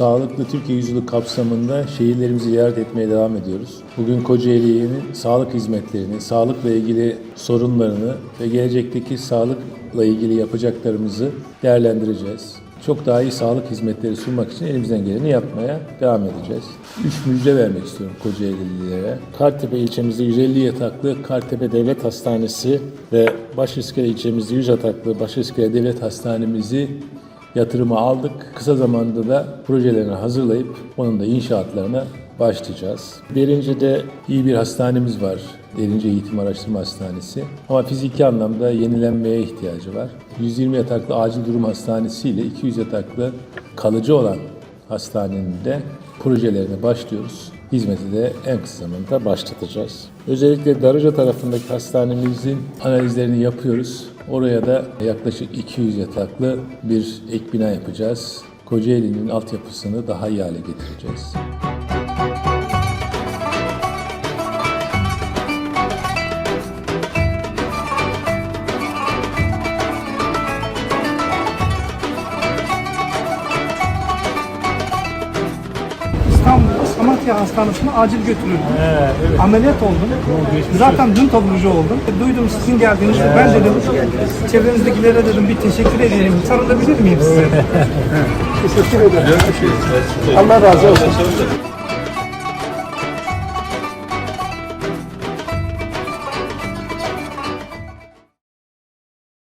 Sağlıklı Türkiye Yüzyılı kapsamında şehirlerimizi ziyaret etmeye devam ediyoruz. Bugün Kocaeli'nin sağlık hizmetlerini, sağlıkla ilgili sorunlarını ve gelecekteki sağlıkla ilgili yapacaklarımızı değerlendireceğiz. Çok daha iyi sağlık hizmetleri sunmak için elimizden geleni yapmaya devam edeceğiz. Üç müjde vermek istiyorum Kocaeli'lilere. Kartepe ilçemizde 150 yataklı Kartepe Devlet Hastanesi ve Başiskele ilçemizde 100 yataklı Başiskele Devlet Hastanemizi yatırıma aldık. Kısa zamanda da projelerini hazırlayıp onun da inşaatlarına başlayacağız. Derince'de iyi bir hastanemiz var. Derince Eğitim Araştırma Hastanesi. Ama fiziki anlamda yenilenmeye ihtiyacı var. 120 yataklı acil durum hastanesi ile 200 yataklı kalıcı olan hastanenin de projelerine başlıyoruz. Hizmeti de en kısa zamanda başlatacağız. Özellikle Darıca tarafındaki hastanemizin analizlerini yapıyoruz. Oraya da yaklaşık 200 yataklı bir ek bina yapacağız. Kocaeli'nin altyapısını daha iyi hale getireceğiz. Samatya Hastanesi'ne acil götürüldüm. Ameliyat oldum. Zaten dün taburcu oldum. Duydum sizin geldiğinizi. Ben dedim çevrenizdekilere dedim bir teşekkür edeyim. Sarılabilir miyim size? Teşekkür ederim. Allah razı olsun.